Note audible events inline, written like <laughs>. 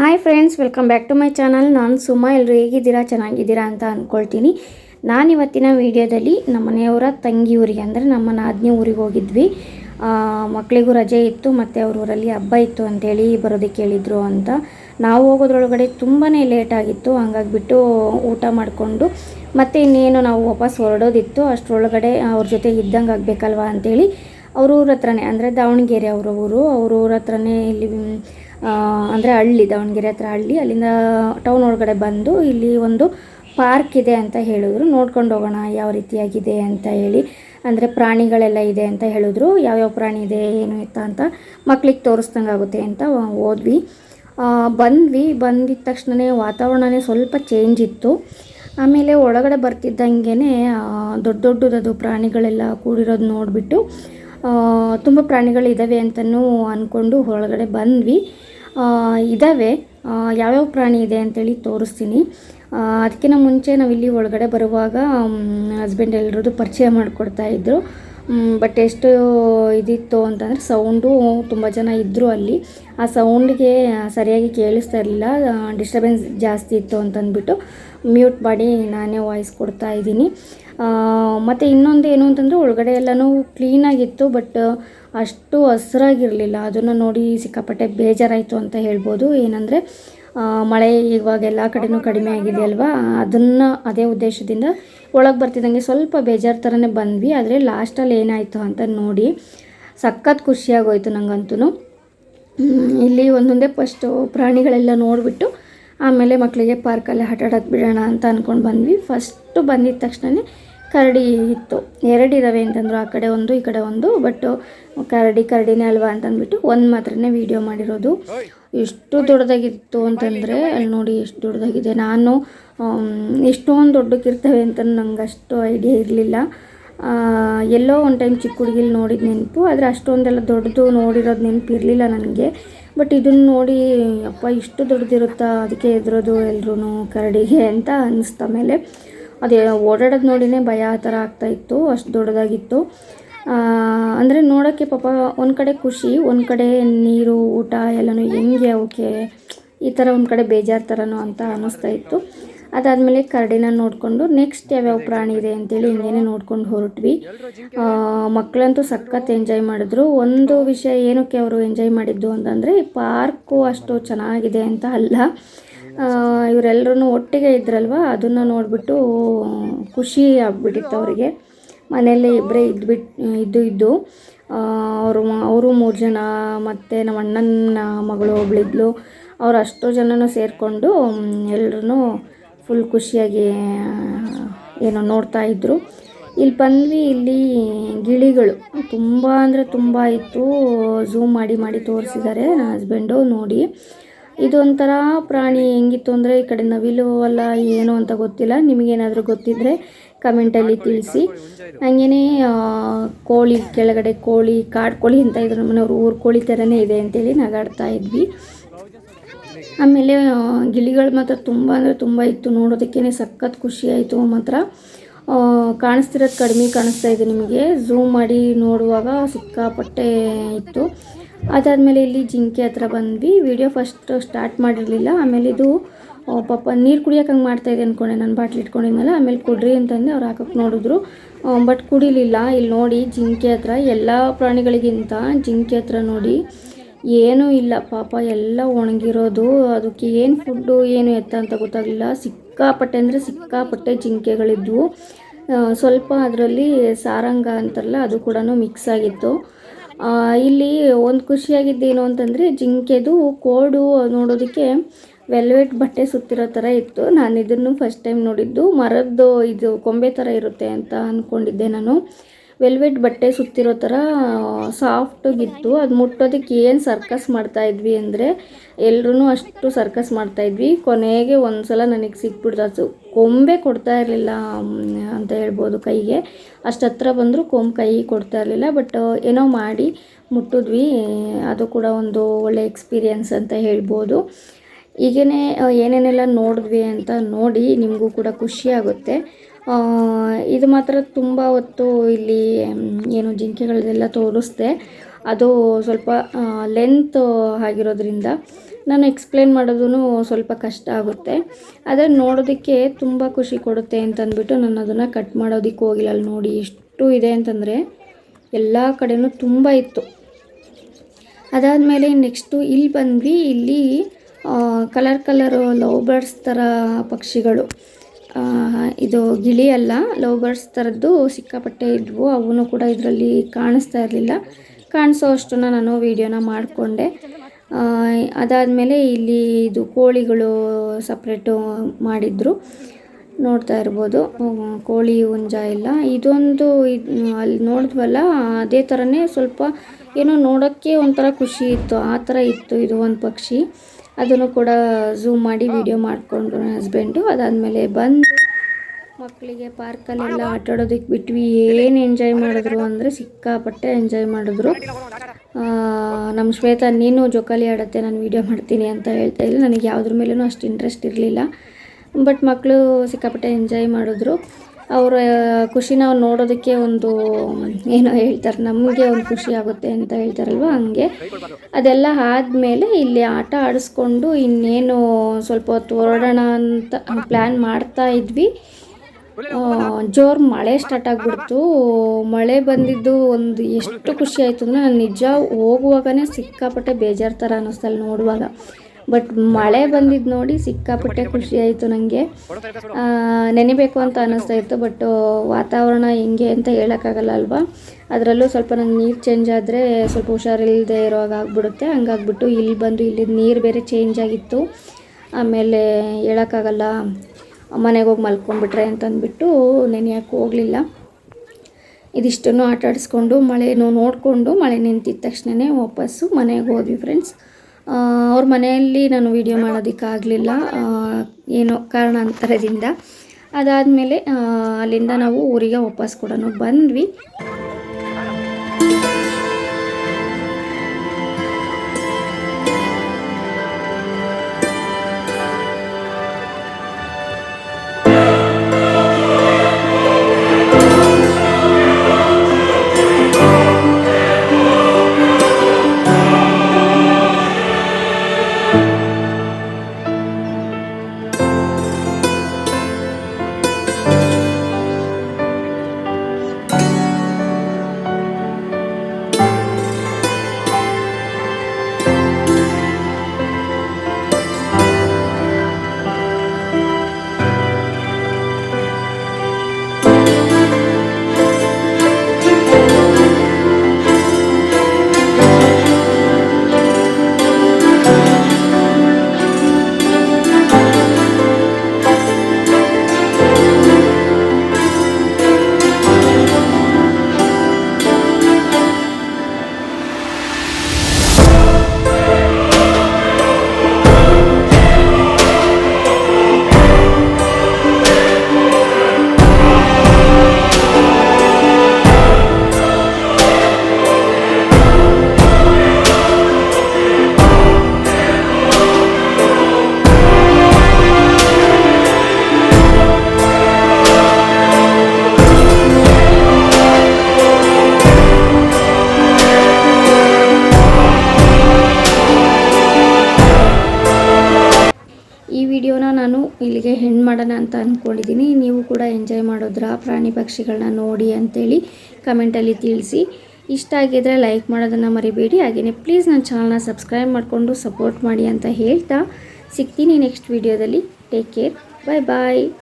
Hi friends welcome back to my channel ನಾನು ಸುಮಾ. ಎಲ್ಲರೂ ಹೇಗಿದ್ದೀರಾ? ಚೆನ್ನಾಗಿದ್ದೀರಾ ಅಂತ ಅಂದ್ಕೊಳ್ತೀನಿ ನಾನು ಇವತ್ತಿನ ವಿಡಿಯೋದಲ್ಲಿ ನಮ್ಮ ಮನೆಯವರ ತಂಗಿ ಊರಿಗೆ, ಅಂದರೆ ನಮ್ಮ ನಾದಿನಿ ಊರಿಗೆ ಹೋಗಿದ್ವಿ. ಮಕ್ಕಳಿಗೂ ರಜೆ ಇತ್ತು, ಮತ್ತು ಅವ್ರ ಊರಲ್ಲಿ ಹಬ್ಬ ಇತ್ತು ಅಂತೇಳಿ ಬರೋದಕ್ಕೆ ಹೇಳಿದರು ಅಂತ. ನಾವು ಹೋಗೋದ್ರೊಳಗಡೆ ತುಂಬಾ ಲೇಟ್ ಆಗಿತ್ತು, ಹಂಗಾಗಿಬಿಟ್ಟು ಊಟ ಮಾಡಿಕೊಂಡು, ಮತ್ತು ಇನ್ನೇನು ನಾವು ವಾಪಸ್ ಹೊರಡೋದಿತ್ತು. ಅಷ್ಟರೊಳಗಡೆ ಅವ್ರ ಜೊತೆ ಇದ್ದಂಗೆ ಆಗಬೇಕಲ್ವಾ ಅಂತೇಳಿ ಅವ್ರ ಊರ ಹತ್ರನೇ ಅಂದರೆ ದಾವಣಗೆರೆ ಅವರ ಊರು, ಅವ್ರ ಊರ ಹತ್ರನೇ ಇಲ್ಲಿ ಅಂದರೆ ಹಳ್ಳಿ, ದಾವಣಗೆರೆ ಹತ್ರ ಹಳ್ಳಿ, ಅಲ್ಲಿಂದ ಟೌನ್ ಒಳಗಡೆ ಬಂದು ಇಲ್ಲಿ ಒಂದು ಪಾರ್ಕ್ ಇದೆ ಅಂತ ಹೇಳಿದ್ರು. ನೋಡ್ಕೊಂಡು ಹೋಗೋಣ ಯಾವ ರೀತಿಯಾಗಿದೆ ಅಂತ ಹೇಳಿ. ಅಂದರೆ ಪ್ರಾಣಿಗಳೆಲ್ಲ ಇದೆ ಅಂತ ಹೇಳಿದ್ರು. ಯಾವ್ಯಾವ ಪ್ರಾಣಿ ಇದೆ, ಏನು ಇತ್ತ ಅಂತ ಮಕ್ಳಿಗೆ ತೋರಿಸ್ದಂಗೆ ಆಗುತ್ತೆ ಅಂತ ಹೋದ್ವಿ. ಬಂದ್ವಿ. ಬಂದಿದ ತಕ್ಷಣವೇ ವಾತಾವರಣನೇ ಸ್ವಲ್ಪ ಚೇಂಜ್ ಇತ್ತು. ಆಮೇಲೆ ಒಳಗಡೆ ಬರ್ತಿದ್ದಂಗೆ ದೊಡ್ಡ ದೊಡ್ಡದದು ಪ್ರಾಣಿಗಳೆಲ್ಲ ಕೂಡಿರೋದು ನೋಡಿಬಿಟ್ಟು ತುಂಬ ಪ್ರಾಣಿಗಳಿದ್ದಾವೆ ಅಂತಲೂ ಅಂದ್ಕೊಂಡು ಒಳಗಡೆ ಬಂದ್ವಿ. ಇದ್ದಾವೆ ಯಾವ್ಯಾವ ಪ್ರಾಣಿ ಇದೆ ಅಂತೇಳಿ ತೋರಿಸ್ತೀನಿ. ಅದಕ್ಕಿಂತ ಮುಂಚೆ ನಾವು ಇಲ್ಲಿ ಒಳಗಡೆ ಬರುವಾಗ ಹಸ್ಬೆಂಡ್ ಎಲ್ಲರದ್ದು ಪರಿಚಯ ಮಾಡಿಕೊಡ್ತಾ ಇದ್ದರು ಬಟ್ ಎಷ್ಟು ಇದಿತ್ತು ಅಂತಂದರೆ ಸೌಂಡು ತುಂಬ ಜನ ಇದ್ದರು ಅಲ್ಲಿ. ಆ ಸೌಂಡ್ಗೆ ಸರಿಯಾಗಿ ಕೇಳಿಸ್ತಾ ಇರಲಿಲ್ಲ. ಡಿಸ್ಟರ್ಬೆನ್ಸ್ ಜಾಸ್ತಿ ಇತ್ತು ಅಂತಂದ್ಬಿಟ್ಟು ಮ್ಯೂಟ್ ಮಾಡಿ ನಾನೇ ವಾಯ್ಸ್ ಕೊಡ್ತಾ ಇದ್ದೀನಿ. ಮತ್ತು ಇನ್ನೊಂದು ಏನು ಅಂತಂದರೆ ಒಳಗಡೆ ಎಲ್ಲನೂ ಕ್ಲೀನಾಗಿತ್ತು ಬಟ್ ಅಷ್ಟು ಹಸ್ರಾಗಿರಲಿಲ್ಲ. ಅದನ್ನು ನೋಡಿ ಸಿಕ್ಕಾಪಟ್ಟೆ ಬೇಜಾರಾಯಿತು ಅಂತ ಹೇಳ್ಬೋದು. ಏನಂದರೆ ಮಳೆ ಇವಾಗ ಎಲ್ಲ ಕಡೆನೂ ಕಡಿಮೆ ಆಗಿದೆ ಅಲ್ವಾ? ಅದನ್ನು, ಅದೇ ಉದ್ದೇಶದಿಂದ ಒಳಗೆ ಬರ್ತಿದ್ದಂಗೆ ಸ್ವಲ್ಪ ಬೇಜಾರು ಥರನೇ ಬಂದ್ವಿ. ಆದರೆ ಲಾಸ್ಟಲ್ಲಿ ಏನಾಯಿತು ಅಂತ ನೋಡಿ, ಸಖತ್ ಖುಷಿಯಾಗೋಯ್ತು ನನಗಂತೂ ಇಲ್ಲಿ ಒಂದೊಂದೇ ಫಸ್ಟು ಪ್ರಾಣಿಗಳೆಲ್ಲ ನೋಡಿಬಿಟ್ಟು ಆಮೇಲೆ ಮಕ್ಕಳಿಗೆ ಪಾರ್ಕಲ್ಲಿ ಆಡೋಕ್ಕೆ ಬಿಡೋಣ ಅಂತ ಅಂದ್ಕೊಂಡು ಬಂದ್ವಿ. ಫಸ್ಟು ಬಂದಿದ ತಕ್ಷಣವೇ ಕರಡಿ ಇತ್ತು. ಎರಡಿದ್ದಾವೆ ಅಂತಂದ್ರು. ಆ ಕಡೆ ಒಂದು, ಈ ಕಡೆ ಒಂದು ಬಟ್ ಕರಡಿ ಕರಡಿನೇ ಅಲ್ವಾ ಅಂತಂದ್ಬಿಟ್ಟು ಒಂದು ಮಾತ್ರನೇ ವೀಡಿಯೋ ಮಾಡಿರೋದು. ಎಷ್ಟು ದೊಡ್ಡದಾಗಿತ್ತು ಅಂತಂದರೆ ಅಲ್ಲಿ ನೋಡಿ ಎಷ್ಟು ದೊಡ್ಡದಾಗಿದೆ. ನಾನು ಎಷ್ಟೊಂದು ದೊಡ್ಡಕ್ಕಿರ್ತವೆ ಅಂತ ನಂಗೆ ಅಷ್ಟು ಐಡಿಯಾ ಇರಲಿಲ್ಲ ಎಲ್ಲೋ ಒಂದು ಟೈಮ್ ಚಿಕ್ಕ ಹುಡುಗಿಲಿ ನೋಡಿದ ನೆನಪು, ಆದರೆ ಅಷ್ಟೊಂದೆಲ್ಲ ದೊಡ್ಡದು ನೋಡಿರೋದು ನೆನಪಿರಲಿಲ್ಲ ನನಗೆ. ಬಟ್ ಇದನ್ನು ನೋಡಿ, ಅಪ್ಪ, ಇಷ್ಟು ದೊಡ್ಡದಿರುತ್ತಾ? ಅದಕ್ಕೆ ಎದುರೋದು ಎಲ್ರೂ ಕರಡಿಗೆ <laughs> ಅಂತ ಅನ್ನಿಸ್ತಾ ಮೇಲೆ. ಅದೇ, ಓಡಾಡೋದು ನೋಡಿನೇ ಭಯ ಆ ಥರ ಆಗ್ತಾಯಿತ್ತು ಅಷ್ಟು ದೊಡ್ಡದಾಗಿತ್ತು. ಅಂದರೆ ನೋಡೋಕ್ಕೆ ಪಾಪ ಒಂದು ಕಡೆ ಖುಷಿ, ಒಂದು ಕಡೆ ನೀರು, ಊಟ ಎಲ್ಲನೂ ಹೆಂಗೆ ಅವಕ್ಕೆ ಈ ಥರ ಒಂದು ಕಡೆ ಬೇಜಾರು ಥರನೋ ಅಂತ ಅನ್ನಿಸ್ತಾ ಇತ್ತು. ಅದಾದಮೇಲೆ ಕರಡಿನ ನೋಡಿಕೊಂಡು ನೆಕ್ಸ್ಟ್ ಯಾವ್ಯಾವ ಪ್ರಾಣಿ ಇದೆ ಅಂತೇಳಿ ಹಿಂಗೇನೆ ನೋಡ್ಕೊಂಡು ಹೊರಟ್ವಿ. ಮಕ್ಕಳಂತೂ ಸಖತ್ ಎಂಜಾಯ್ ಮಾಡಿದ್ರು. ಒಂದು ವಿಷಯ ಏನಕ್ಕೆ ಅವರು ಎಂಜಾಯ್ ಮಾಡಿದ್ದು ಅಂತಂದರೆ ಪಾರ್ಕು ಅಷ್ಟು ಚೆನ್ನಾಗಿದೆ ಅಂತ ಅಲ್ಲ. ಇವರೆಲ್ಲರೂ ಒಟ್ಟಿಗೆ ಇದ್ರಲ್ವ? ಅದನ್ನು ನೋಡಿಬಿಟ್ಟು ಖುಷಿ ಆಗ್ಬಿಟ್ಟಿತ್ತು ಅವರಿಗೆ. ಮನೆಯಲ್ಲೇ ಇಬ್ಬರೇ ಇದ್ಬಿಟ್ಟು ಇದ್ದು ಇದ್ದು ಅವರು ಅವರು ಮೂರು ಜನ ಮತ್ತು ನಮ್ಮ ಅಣ್ಣನ ಮಗಳು ಒಬ್ಳಿದ್ಲು. ಅವ್ರು ಅಷ್ಟು ಜನನೂ ಸೇರಿಕೊಂಡು ಎಲ್ಲರೂ ಫುಲ್ ಖುಷಿಯಾಗಿ ಏನೋ ನೋಡ್ತಾ ಇದ್ದರು ಇಲ್ಲಿ ಬಂದ್ವಿ ಇಲ್ಲಿ ಗಿಳಿಗಳು. ತುಂಬ ಅಂದರೆ ತುಂಬ ಇತ್ತು. ಝೂಮ್ ಮಾಡಿ ಮಾಡಿ ತೋರಿಸಿದ್ದಾರೆ ಹಸ್ಬೆಂಡು ನೋಡಿ. ಇದೊಂಥರ ಪ್ರಾಣಿ ಹೆಂಗಿತ್ತು ಅಂದರೆ ಈ ಕಡೆ ನವಿಲು ಅಲ್ಲ, ಏನು ಅಂತ ಗೊತ್ತಿಲ್ಲ. ನಿಮಗೇನಾದರೂ ಗೊತ್ತಿದ್ದರೆ ಕಮೆಂಟಲ್ಲಿ ತಿಳಿಸಿ. ಹಾಗೇನೇ ಕೋಳಿ ಕೆಳಗಡೆ ಕೋಳಿ ಕಾಡು ಕೋಳಿ ಅಂತ ಇದ್ರು. ನಮ್ಮನೆಯವ್ರು ಊರು ಕೋಳಿ ಥರನೇ ಇದೆ ಅಂತೇಳಿ ನಗಾಡ್ತಾ ಇದ್ವಿ. ಆಮೇಲೆ ಗಿಳಿಗಳು ಮಾತ್ರ ತುಂಬ ಅಂದರೆ ತುಂಬ ಇತ್ತು. ನೋಡೋದಕ್ಕೇ ಸಖತ್ ಖುಷಿ ಆಯಿತು ಮಾತ್ರ. ಕಾಣಿಸ್ತಿರೋದು ಕಡಿಮೆ ಕಾಣಿಸ್ತಾ ಇದೆ ನಿಮಗೆ. ಝೂಮ್ ಮಾಡಿ ನೋಡುವಾಗ ಸಿಕ್ಕಾಪಟ್ಟೆ ಇತ್ತು. ಅದಾದಮೇಲೆ ಇಲ್ಲಿ ಜಿಂಕೆ ಹತ್ರ ಬಂದ್ವಿ. ವಿಡಿಯೋ ಫಸ್ಟ್ ಸ್ಟಾರ್ಟ್ ಮಾಡಿರಲಿಲ್ಲ. ಆಮೇಲೆ ಇದು ಪಾಪ ನೀರು ಕುಡಿಯೋಕೆ ಹಂಗೆ ಮಾಡ್ತಾಯಿದೆ ಅಂದ್ಕೊಂಡೆ ನಾನು ಬಾಟ್ಲಿ ಇಟ್ಕೊಂಡಿದ್ಮೇಲೆ ಆಮೇಲೆ ಕೊಡ್ರಿ ಅಂತಂದು ಅವ್ರು ಹಾಕಕ್ಕೆ ನೋಡಿದ್ರು. ಬಟ್ ಕುಡಿಲಿಲ್ಲ. ಇಲ್ಲಿ ನೋಡಿ ಜಿಂಕೆ ಹತ್ರ, ಎಲ್ಲ ಪ್ರಾಣಿಗಳಿಗಿಂತ ಜಿಂಕೆ ಹತ್ರ ನೋಡಿ. ಏನೂ ಇಲ್ಲ, ಪಾಪ ಎಲ್ಲ ಒಣಗಿರೋದು. ಅದಕ್ಕೆ ಏನು ಫುಡ್ಡು ಏನು ಎತ್ತ ಅಂತ ಗೊತ್ತಾಗಲಿಲ್ಲ. ಸಿಕ್ಕಾಪಟ್ಟೆ ಅಂದರೆ ಸಿಕ್ಕಾಪಟ್ಟೆ ಜಿಂಕೆಗಳಿದ್ವು. ಸ್ವಲ್ಪ ಅದರಲ್ಲಿ ಸಾರಂಗ ಅಂತಾರಲ್ಲ ಅದು ಕೂಡ ಮಿಕ್ಸ್ ಆಗಿತ್ತು. ಇಲ್ಲಿ ಒಂದು ಖುಷಿಯಾಗಿದ್ದೇನು ಅಂತಂದರೆ, ಜಿಂಕೆದು ಕೋಡು ನೋಡೋದಕ್ಕೆ ವೆಲ್ವೆಟ್ ಬಟ್ಟೆ ಸುತ್ತಿರೋ ಥರ ಇತ್ತು. ನಾನು ಇದನ್ನು ಫಸ್ಟ್ ಟೈಮ್ ನೋಡಿದ್ದು. ಮರದ್ದು ಇದು ಕೊಂಬೆ ಥರ ಇರುತ್ತೆ ಅಂತ ಅಂದ್ಕೊಂಡಿದ್ದೆ ನಾನು. ವೆಲ್ವೆಟ್ ಬಟ್ಟೆ ಸುತ್ತಿರೋ ಥರ ಸಾಫ್ಟಾಗಿತ್ತು ಅದು ಮುಟ್ಟೋದಕ್ಕೆ ಏನು ಸರ್ಕಸ್ ಮಾಡ್ತಾಯಿದ್ವಿ ಅಂದರೆ ಎಲ್ಲರೂ ಅಷ್ಟು ಸರ್ಕಸ್ ಮಾಡ್ತಾಯಿದ್ವಿ ಕೊನೆಗೆ ಒಂದು ಸಲ ನನಗೆ ಸಿಕ್ಬಿಡ್ತು. ಅದು ಕೊಂಬೆ ಕೊಡ್ತಾ ಇರಲಿಲ್ಲ ಅಂತ ಹೇಳ್ಬೋದು ಕೈಗೆ. ಅಷ್ಟು ಹತ್ರ ಬಂದರೂ ಕೊಂಬು ಕೈ ಕೊಡ್ತಾ ಇರಲಿಲ್ಲ, ಬಟ್, ಏನೋ ಮಾಡಿ ಮುಟ್ಟಿದ್ವಿ. ಅದು ಕೂಡ ಒಂದು ಒಳ್ಳೆ ಎಕ್ಸ್ಪೀರಿಯನ್ಸ್ ಅಂತ ಹೇಳ್ಬೋದು. ಹೀಗೇ ಏನೇನೆಲ್ಲ ನೋಡಿದ್ವಿ ಅಂತ ನೋಡಿ ನಿಮಗೂ ಕೂಡ ಖುಷಿ ಆಗುತ್ತೆ. ಇದು ಮಾತ್ರ ತುಂಬ ಹೊತ್ತು ಇಲ್ಲಿ ಏನು ಜಿಂಕೆಗಳದೆಲ್ಲ ತೋರಿಸ್ದೆ. ಅದು ಸ್ವಲ್ಪ ಲೆಂತ್ ಆಗಿರೋದ್ರಿಂದ ನಾನು ಎಕ್ಸ್ಪ್ಲೇನ್ ಮಾಡೋದೂ ಸ್ವಲ್ಪ ಕಷ್ಟ ಆಗುತ್ತೆ. ಆದರೆ ನೋಡೋದಕ್ಕೆ ತುಂಬ ಖುಷಿ ಕೊಡುತ್ತೆ ಅಂತಂದ್ಬಿಟ್ಟು ನಾನು ಅದನ್ನು ಕಟ್ ಮಾಡೋದಕ್ಕೆ ಹೋಗಿಲ್ಲ. ಅಲ್ಲಿ ನೋಡಿ ಎಷ್ಟು ಇದೆ ಅಂತಂದರೆ ಎಲ್ಲ ಕಡೆಯೂ ತುಂಬ ಇತ್ತು. ಅದಾದಮೇಲೆ ನೆಕ್ಸ್ಟು ಇಲ್ಲಿ ಬಂದ್ವಿ. ಇಲ್ಲಿ ಕಲರ್ ಕಲರು ಲವ್ ಬರ್ಡ್ಸ್ ಥರ ಪಕ್ಷಿಗಳು. ಇದು ಗಿಳಿ ಅಲ್ಲ, ಲವ್ ಬರ್ಡ್ಸ್ ಥರದ್ದು ಸಿಕ್ಕಾಪಟ್ಟೆ ಇದ್ವು. ಅವನು ಕೂಡ ಇದರಲ್ಲಿ ಕಾಣಿಸ್ತಾ ಇರಲಿಲ್ಲ. ಕಾಣಿಸೋ ಅಷ್ಟನ್ನು ನಾನು ವೀಡಿಯೋನ ಮಾಡಿಕೊಂಡೆ. ಅದಾದಮೇಲೆ ಇಲ್ಲಿ ಇದು ಕೋಳಿಗಳು ಸಪ್ರೇಟು ಮಾಡಿದ್ರು. ನೋಡ್ತಾ ಇರ್ಬೋದು. ಕೋಳಿ ಹುಂಜ ಇಲ್ಲ. ಇದೊಂದು ಇದು, ಅಲ್ಲಿ ನೋಡಿದ್ವಲ್ಲ, ಅದೇ ಥರನೇ ಸ್ವಲ್ಪ ಏನೋ ನೋಡೋಕ್ಕೆ ಒಂಥರ ಖುಷಿ ಇತ್ತು. ಆ ಥರ ಇತ್ತು ಇದು ಒಂದು ಪಕ್ಷಿ. ಅದನ್ನು ಕೂಡ ಝೂಮ್ ಮಾಡಿ ವಿಡಿಯೋ ಮಾಡಿಕೊಂಡ್ರು ನನ್ನ ಹಸ್ಬೆಂಡು ಅದಾದಮೇಲೆ ಬಂದು ಮಕ್ಕಳಿಗೆ ಪಾರ್ಕಲ್ಲೆಲ್ಲ ಆಟ ಆಡೋದಕ್ಕೆ ಬಿಟ್ವಿ. ಏನು ಎಂಜಾಯ್ ಮಾಡಿದ್ರು ಅಂದರೆ ಸಿಕ್ಕಾಪಟ್ಟೆ ಎಂಜಾಯ್ ಮಾಡಿದ್ರು. ನಮ್ಮ ಶ್ವೇತಾ ನೀನು ಜೋಕಾಲಿ ಆಡತ್ತೆ ನಾನು ವೀಡಿಯೋ ಮಾಡ್ತೀನಿ ಅಂತ ಹೇಳ್ತಾ ಇದ್ದೀನಿ ನನಗೆ ಯಾವುದ್ರ ಮೇಲೂ ಅಷ್ಟು ಇಂಟ್ರೆಸ್ಟ್ ಇರಲಿಲ್ಲ. ಬಟ್ ಮಕ್ಕಳು ಸಿಕ್ಕಾಪಟ್ಟೆ ಎಂಜಾಯ್ ಮಾಡಿದ್ರು. ಅವರ ಖುಷಿನ ನೋಡೋದಕ್ಕೆ ಒಂದು, ಏನೋ ಹೇಳ್ತಾರೆ, ನಮಗೆ ಒಂದು ಖುಷಿ ಆಗುತ್ತೆ ಅಂತ ಹೇಳ್ತಾರಲ್ವ ಹಂಗೆ. ಅದೆಲ್ಲ ಆದಮೇಲೆ ಇಲ್ಲಿ ಆಟ ಆಡಿಸ್ಕೊಂಡು ಇನ್ನೇನು ಸ್ವಲ್ಪ ಹೊತ್ತು ಹೊರಡೋಣ ಅಂತ ಪ್ಲ್ಯಾನ್ ಮಾಡ್ತಾ ಇದ್ವಿ. ಜೋರು ಮಳೆ ಸ್ಟಾರ್ಟ್ ಆಗಿಬಿಡ್ತು. ಮಳೆ ಬಂದಿದ್ದು ಒಂದು ಎಷ್ಟು ಖುಷಿ ಆಯಿತು ಅಂದರೆ ನಾನು ನಿಜ ಹೋಗುವಾಗನೇ ಸಿಕ್ಕಾಪಟ್ಟೆ ಬೇಜಾರು ಥರ ಅನ್ನಿಸ್ತಲ್ಲಿ ನೋಡುವಾಗ. ಬಟ್ ಮಳೆ ಬಂದಿದ್ದು ನೋಡಿ ಸಿಕ್ಕಾಪಟ್ಟೆ ಖುಷಿ ಆಯಿತು ನನಗೆ ನೆನಿಬೇಕು ಅಂತ ಅನ್ನಿಸ್ತಾ ಇತ್ತು ಬಟ್ ವಾತಾವರಣ ಹೆಂಗೆ ಅಂತ ಹೇಳೋಕ್ಕಾಗಲ್ಲ ಅಲ್ವಾ? ಅದರಲ್ಲೂ ಸ್ವಲ್ಪ ನಂಗೆ ನೀರು ಚೇಂಜ್ ಆದರೆ ಸ್ವಲ್ಪ ಹುಷಾರಿಲ್ಲದೆ ಇರೋವಾಗ ಆಗ್ಬಿಡುತ್ತೆ. ಹಂಗಾಗ್ಬಿಟ್ಟು ಇಲ್ಲಿ ಬಂದು ಇಲ್ಲಿ ನೀರು ಬೇರೆ ಚೇಂಜ್ ಆಗಿತ್ತು. ಆಮೇಲೆ ಹೇಳೋಕ್ಕಾಗಲ್ಲ, ಮನೆಗೆ ಹೋಗಿ ಮಲ್ಕೊಂಡ್ಬಿಟ್ರೆ ಅಂತಂದ್ಬಿಟ್ಟು ನೆನೆಯೋಕ್ಕೆ ಹೋಗಲಿಲ್ಲ. ಇದಿಷ್ಟನ್ನು ಆಟಾಡಿಸ್ಕೊಂಡು ಮಳೆನೂ ನೋಡಿಕೊಂಡು ಮಳೆ ನಿಂತಿದ್ದ ತಕ್ಷಣವೇ ವಾಪಸ್ಸು ಮನೆಗೆ ಹೋದ್ವಿ ಫ್ರೆಂಡ್ಸ್ ಅವ್ರ ಮನೆಯಲ್ಲಿ ನಾನು ವೀಡಿಯೋ ಮಾಡೋದಕ್ಕಾಗಲಿಲ್ಲ. ಏನೋ ಕಾರಣಾಂತರದಿಂದ ಅದಾದಮೇಲೆ ಅಲ್ಲಿಂದ ನಾವು ಊರಿಗೆ ವಾಪಸ್ ಕೂಡ ಬಂದ್ವಿ. ನಾನು ಇಲ್ಲಿಗೆ ಹೆಣ್ಣು ಮಾಡೋಣ ಅಂತ ಅಂದ್ಕೊಂಡಿದ್ದೀನಿ ನೀವು ಕೂಡ ಎಂಜಾಯ್ ಮಾಡೋದ್ರ ಪ್ರಾಣಿ ಪಕ್ಷಿಗಳನ್ನ ನೋಡಿ ಅಂತೇಳಿ ಕಮೆಂಟಲ್ಲಿ ತಿಳಿಸಿ. ಇಷ್ಟ ಆಗಿದ್ರೆ ಲೈಕ್ ಮಾಡೋದನ್ನು ಮರಿಬೇಡಿ. ಹಾಗೆಯೇ ಪ್ಲೀಸ್ ನನ್ನ ಚಾನಲ್ನ ಸಬ್ಸ್ಕ್ರೈಬ್ ಮಾಡಿಕೊಂಡು ಸಪೋರ್ಟ್ ಮಾಡಿ ಅಂತ ಹೇಳ್ತಾ ಸಿಗ್ತೀನಿ ನೆಕ್ಸ್ಟ್ ವೀಡಿಯೋದಲ್ಲಿ ಟೇಕ್ ಕೇರ್ ಬಾಯ್ ಬಾಯ್